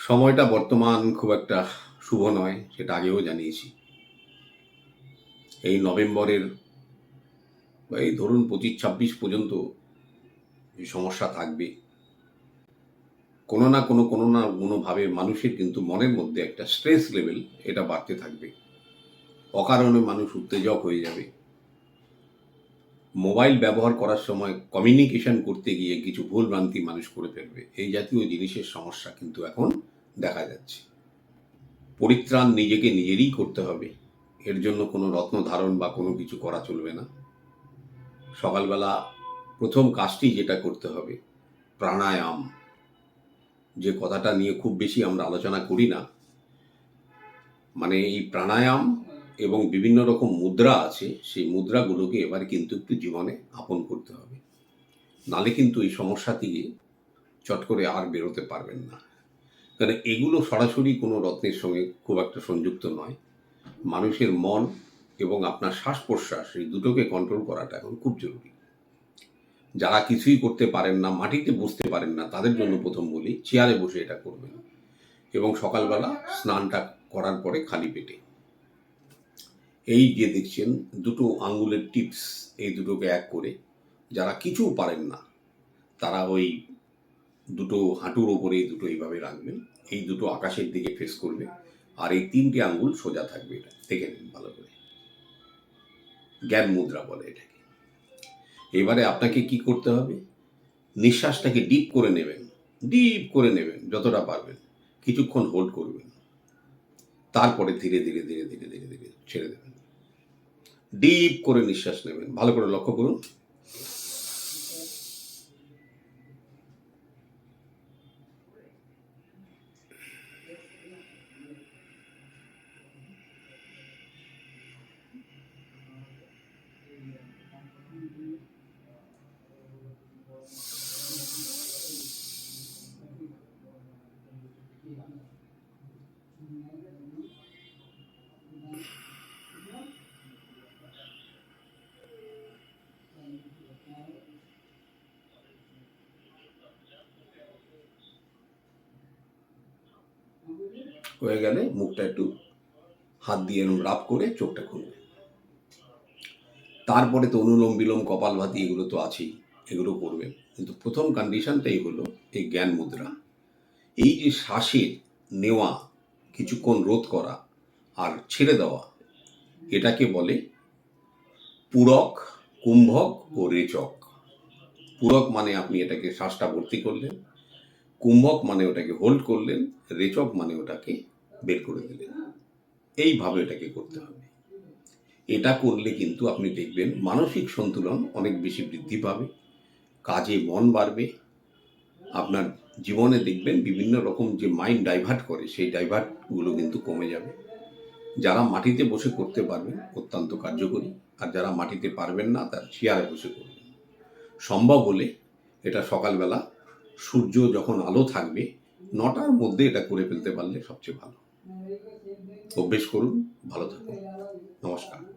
সময়টা বর্তমান খুব একটা শুভ নয়, সেটা আগেও জানিয়েছি। এই নভেম্বরের, বা এই ধরুন পঁচিশ ছাব্বিশ পর্যন্ত এই সমস্যা থাকবে। কোনো না কোনো কোনো না কোনোভাবে মানুষের কিন্তু মনের মধ্যে একটা স্ট্রেস লেভেল এটা বাড়তে থাকবে। অকারণে মানুষ উত্তেজক হয়ে যাবে। মোবাইল ব্যবহার করার সময় কমিউনিকেশন করতে গিয়ে কিছু ভুল ভ্রান্তি মানুষ করে ফেলবে। এই জাতীয় জিনিসের সমস্যা কিন্তু এখন দেখা যাচ্ছে। পরিত্রাণ নিজেকে নিজেরই করতে হবে। এর জন্য কোনো রত্ন ধারণ বা কোনো কিছু করা চলবে না। সকালবেলা প্রথম কাজটি যেটা করতে হবে, প্রাণায়াম। যে কথাটা নিয়ে খুব বেশি আমরা আলোচনা করি না। মানে এই প্রাণায়াম এবং বিভিন্ন রকম মুদ্রা আছে, সেই মুদ্রাগুলোকে এবার কিন্তু একটু জীবনে আপন করতে হবে। নালে কিন্তু এই সমস্যা থেকে চট করে আর বেরোতে পারবেন না। কারণ এগুলো সরাসরি কোনো রত্নের সঙ্গে খুব একটা সংযুক্ত নয়। মানুষের মন এবং আপনার শ্বাস প্রশ্বাস এই দুটোকে কন্ট্রোল করাটা এখন খুব জরুরি। যারা কিছুই করতে পারেন না, মাটিতে বসতে পারেন না, তাদের জন্য প্রথম বলি, চেয়ারে বসে এটা করবেন। এবং সকালবেলা স্নানটা করার পরে খালি পেটে। এই যে দেখছেন দুটো আঙ্গুলের টিপস এই দুটোকে এক করে। যারা কিছু পারেন না, তারা ওই দুটো হাঁটুর ওপরে এই দুটো এইভাবে রাখবেন, এই দুটো আকাশের দিকে ফেস করবে আর এই তিনটে আঙ্গুল সোজা থাকবে এটা। দেখে নিন ভালো করে। জ্ঞান মুদ্রা বলে এটাকে। এবারে আপনাকে কি করতে হবে? নিঃশ্বাসটাকে ডিপ করে নেবেন। ডিপ করে নেবেন, যতটা পারবেন। কিছুক্ষণ হোল্ড করবেন। তারপরে ধীরে ধীরে ধীরে ধীরে ধীরে ধীরে ছেড়ে দেবেন। ডিপ করে নিঃশ্বাস নেবেন। ভালো করে লক্ষ্য করুন। হয়ে গেলে মুখটা একটু হাত দিয়ে রাপ করে চোখটা খুলবে। তারপরে তো অনুলোম বিলোম কপালভাতি এগুলো তো আছেই, এগুলো করবেন কিন্তু প্রথম কন্ডিশনটাই হলো এই জ্ঞান মুদ্রা। এই যে শ্বাসের নেওয়া, কিছুক্ষণ রোধ করা আর ছেড়ে দেওয়া, এটাকে বলে পূরক, কুম্ভক ও রেচক। পূরক মানে আপনি এটাকে শ্বাসটা ভর্তি করলেন কুম্ভক মানে ওটাকে হোল্ড করলেন, রেচক মানে ওটাকে বের করে দিলেন। এইভাবে এটাকে করতে হবে। এটা করলে কিন্তু আপনি দেখবেন মানসিক সন্তুলন অনেক বেশি বৃদ্ধি পাবে, কাজে মন বাড়বে, আপনার জীবনে দেখবেন বিভিন্ন রকম যে মাইন্ড ডাইভার্ট করে, সেই ডাইভার্টগুলো কিন্তু কমে যাবে। যারা মাটিতে বসে করতে পারবেন, অত্যন্ত কার্যকরী, আর যারা মাটিতে পারবেন না, তার চেয়ারে বসে করবেন। সম্ভব হলে এটা সকালবেলা সূর্য যখন আলো থাকবে, নটার মধ্যে এটা করে ফেলতে পারলে সবচেয়ে ভালো। অভ্যেস করুন, ভালো থাকুন। নমস্কার।